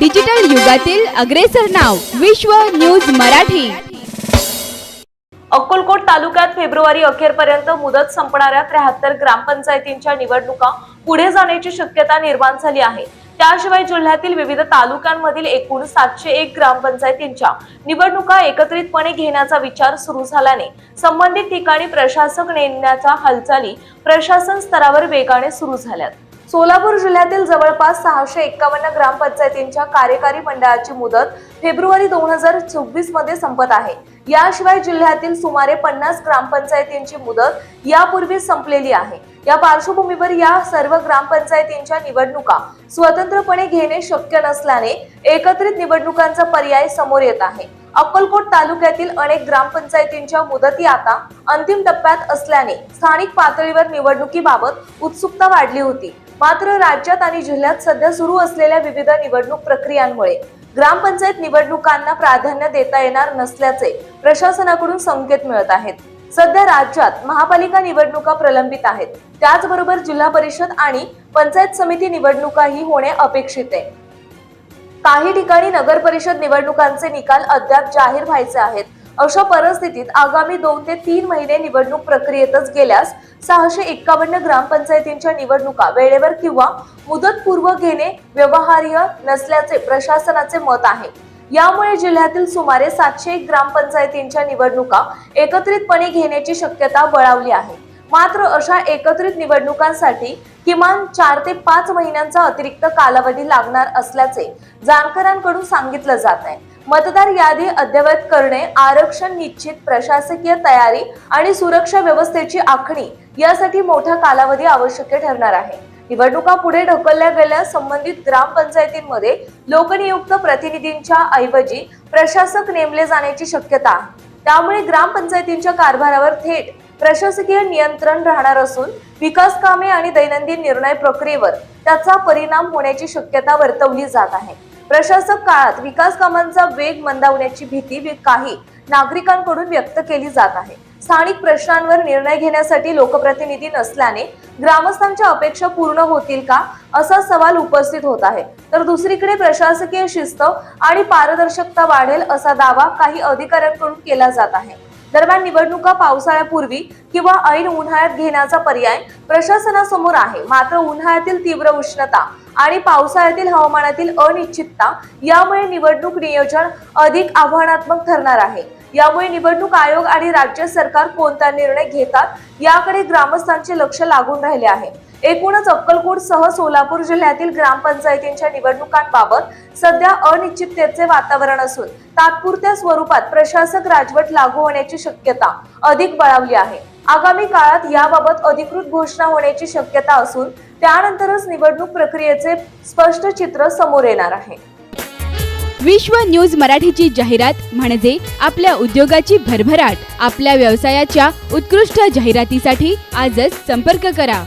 Digital युगातील अग्रेसर नाव विश्व न्यूज मराठी. अक्कलकोट तालुक्यात फेब्रुवारी अखेरपर्यंत मुदत संपणाऱ्या त्र्याहत्तर ग्रामपंचायतींच्या निवडणुका पुढे जाण्याची शक्यता निर्माण झाली आहे. त्याशिवाय जिल्ह्यातील विविध तालुक्यांमधील एकूण सातशे एक ग्रामपंचायतींच्या निवडणुका एकत्रितपणे घेण्याचा विचार सुरू झाल्याने संबंधित ठिकाणी प्रशासक नेमण्याच्या हालचाली प्रशासन स्तरावर वेगाने सुरू झाल्यात. सोलापूर जिल्ह्यातील जवळपास सहाशे एक्कावन्न ग्रामपंचायतींच्या कार्यकारी मंडळाची मुदत फेब्रुवारी दोन हजार चोवीसमध्ये संपत आहे. याशिवाय जिल्ह्यातील सुमारे पन्नास ग्रामपंचायतींची मुदत यापूर्वीच संपलेली आहे. या पार्श्वभूमीवर या सर्व ग्रामपंचायतींच्या निवडणुका स्वतंत्रपणे घेणे शक्य नसल्याने एकत्रित निवडणुकांचा पर्याय समोर येत आहे. अक्कलकोट तालुक्यातील अनेक ग्रामपंचायतींच्या मुदती आता अंतिम टप्प्यात असल्याने स्थानिक पातळीवर निवडणुकीबाबत उत्सुकता वाढली होती. मात्र राज्यात आणि जिल्ह्यात सध्या सुरू असलेल्या विविध निवडणूक प्रक्रियांमुळे ग्रामपंचायत निवडणुकांना प्राधान्य देता येणार नसल्याचे प्रशासनाकडून संकेत मिळत आहेत. सध्या राज्यात महापालिका निवडणुका प्रलंबित आहेत. त्याचबरोबर जिल्हा परिषद आणि पंचायत समिती निवडणुकाही होणे अपेक्षित आहे. काही ठिकाणी नगर परिषद निवडणुकांचे निकाल अद्याप जाहीर व्हायचे आहेत. अशा परिस्थितीत आगामी दोन ते तीन महिने निवडणूक प्रक्रियेतच गेल्यास सहाशे एक्कावन्न ग्रामपंचायतींच्या निवडणुका वेळेवर किंवा मुदतपूर्व घेणे व्यवहार्य नसल्याचे प्रशासनाचे मत आहे. यामुळे जिल्ह्यातील सुमारे सातशे एक ग्रामपंचायतींच्या निवडणुका एकत्रितपणे घेण्याची शक्यता बळावली आहे. मात्र अशा एकत्रित निवडणुकांसाठी किमान चार ते पाच महिन्यांचा अतिरिक्त कालावधी लागणार असल्याचे जाणकारांकडून सांगितलं जात आहे. मतदार यादी अद्ययावत करणे आरक्षण निश्चित प्रशासकीय तयारी आणि सुरक्षा व्यवस्थेची आखणी यासाठी मोठा कालावधी आवश्यक ठरणार आहे. निवडणुका पुढे ढकलल्या गेल्या संबंधित ग्रामपंचायतींमध्ये लोकनियुक्त प्रतिनिधींच्या ऐवजी प्रशासक नेमले जाण्याची शक्यता आहे. त्यामुळे ग्रामपंचायतींच्या कारभारावर थेट प्रशासकीय नियंत्रण राहणार असून विकास कामे आणि दैनंदिन निर्णय प्रक्रियेवर त्याचा परिणाम होण्याची शक्यता वर्तवली जात आहे. प्रशासक काळात विकास कामांचा वेग मंदावण्याची भीती काही नागरिकांकडून व्यक्त केली जात आहे. स्थानिक प्रश्नांवर निर्णय घेण्यासाठी लोकप्रतिनिधी नसल्याने ग्रामस्थांच्या अपेक्षा पूर्ण होतील का असा सवाल उपस्थित होत आहे. तर दुसरीकडे प्रशासकीय शिस्त आणि पारदर्शकता वाढेल असा दावा काही अधिकाऱ्यांकडून केला जात आहे. दरम्यान निवडणुका पावसाळ्यापूर्वी किंवा ऐन उन्हाळ्यात घेण्याचा पर्याय प्रशासनासमोर आहे. मात्र उन्हाळ्यातील तीव्र उष्णता आणि पावसाळ्यातील हवामानातील अनिश्चितता यामुळे निवडणूक नियोजन अधिक आव्हानात्मक ठरणार आहे. यामुळे निवडणूक आयोग आणि राज्य सरकार कोणता निर्णय घेतात याकडे ग्रामस्थांचे लक्ष लागून राहिले आहे. एकूणच अक्कलकोट सह सोलापूर जिल्ह्यातील ग्रामपंचायतींच्या निवडणुकांबाबत सध्या अनिश्चिततेचे वातावरण असून तात्पुरत्या स्वरूपात प्रशासक राजवट लागू होण्याची शक्यता अधिक बळावली आहे. आगामी काळात याबाबत अधिकृत घोषणा होण्याची शक्यता असून त्यानंतरच निवडणूक प्रक्रियेचे स्पष्ट चित्र समोर येणार आहे. विश्व न्यूज मराठीची जाहिरात म्हणजे आपल्या उद्योगाची भरभराट. आपल्या व्यवसायाच्या उत्कृष्ट जाहिरातीसाठी आजच संपर्क करा.